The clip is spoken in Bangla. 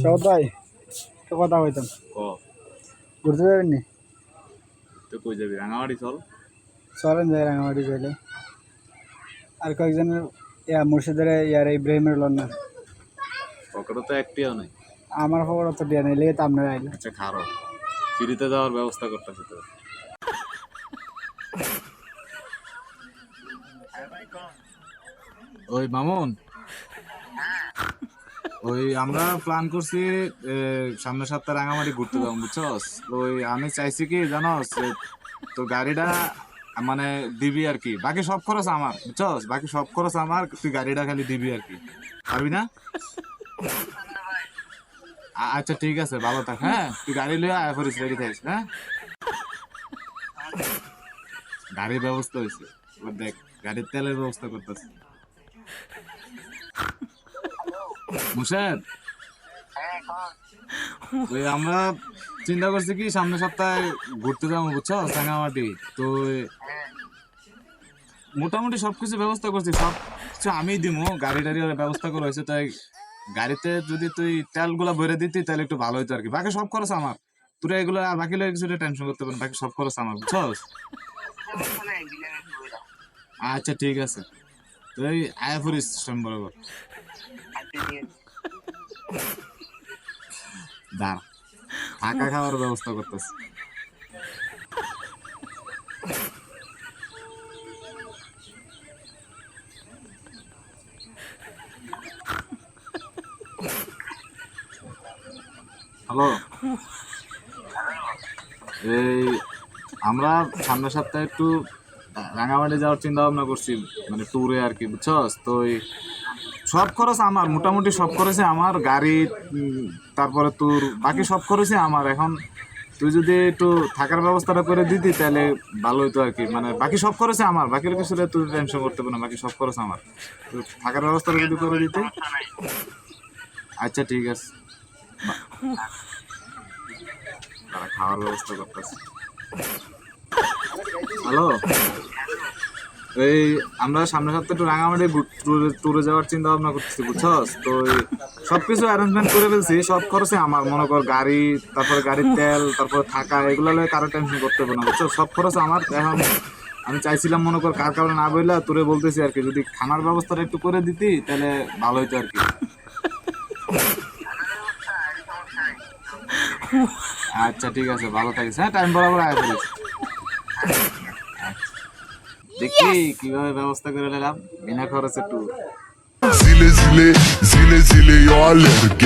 সৌদ ভাই তো কথা হইতাম ক? ঘুরতে যাবেন নি? তুই কই যাবি? রাঙামাটি চল। চলেন যাই রাঙামাটি যাইলে আর কয়েকজনের ইয়া মুর্শিদের ইয়ার ইব্রাহিমের লন না। পকেটে তো একটিও নেই। আমার খবর অত দিয়া নেই লেগে তো আপনারা আইলে। আচ্ছা খারো। ফ্রিতে যাওয়ার ব্যবস্থা করতেছে তো ওই মামুন। ওই আমরা প্ল্যান করছি সামনের সপ্তাহে রাঙামাটি ঘুরতে যাব, বুঝছস? ওই আমি চাইছি কি, জানোস তোর গাড়িটা মানে দিবি আর কি। বাকি সব খরচ আমার, বুঝছস? বাকি সব খরচ আমার, তুই গাড়িটা খালি দিবি আর কি। পারবি না? আচ্ছা ঠিক আছে, ভালো থাক হ্যাঁ? তুই গাড়ি লিয়ে আয় করিস রেডি থাকিস হ্যাঁ? গাড়ির ব্যবস্থা হয়েছে। দেখ, গাড়ির তেলের ব্যবস্থা করতেছে। ওই আমরা চিন্তা করছি কি সামনের সপ্তাহে ঘুরতে যাব, বুঝছ? রাঙামাটি তো মোটামুটি সবকিছু ব্যবস্থা করছি। সব কিছু আমি দিমু। গাড়ি টাড়ি ব্যবস্থা করা হয়েছে, তাই গাড়িতে যদি তুই তেলগুলো ভরে দিতি, তাহলে একটু ভালো হতো আর কি। বাকি সব খরচ আমার। তোরা এগুলো আর বাকি লোক কিছু টেনশন করতে পারেন বাকি সব খরচ আমার বুঝছস আচ্ছা ঠিক আছে। তুই আয়া সোম বরাবর। দাঁড়া, থাকা খাওয়ার ব্যবস্থা করতেছি। হ্যালো এই, আমরা সামনের সপ্তাহে একটু রাঙামাটি যাওয়ার চিন্তা ভাবনা করছি মানে ট্যুরে আর কি, বুঝছস? তো সব খরচ আমার, মোটামুটি সব খরচে আমার, গাড়ি তারপরে তোর, বাকি সব খরচে আমার। এখন তুই যদি একটু থাকার ব্যবস্থাটা করে দিতি, তাহলে ভালো হতো আর কি। মানে বাকি সব খরচে আমার বাকির কিছু তুই টেনশন করতে পারো না, বাকি সব খরচ আমার। থাকার ব্যবস্থাটা যদি করে দিতে। আচ্ছা ঠিক আছে। খাওয়ার ব্যবস্থা করতেছে। হ্যালো? এই আমরা সামনের সপ্তাহে একটু রাঙামাটি ট্যুরে যাওয়ার চিন্তা ভাবনা করতেছি, বুঝছস? তো সবকিছু অ্যারেঞ্জমেন্ট করে ফেলছি, সব খরচে আমার, মনে কর গাড়ি, তারপরে গাড়ির তেল, তারপরে থাকা, এগুলো লয়ে কারও টেনশন করতে হবে না বুঝছ সব খরচ আমার, এখন আমি চাইছিলাম, মনে কর কার কারণে না বললা তোরে বলতেছি আর কি, যদি খানার ব্যবস্থাটা একটু করে দিতি, তাহলে ভালো হতো আর কি। আচ্ছা ঠিক আছে, ভালো থাকিস। হ্যাঁ টাইম বরাবর আয় করিস দেখি কিভাবে ব্যবস্থা করে নিলাম বিনা খরচে tour Zile zile, zile zile, eu alerg,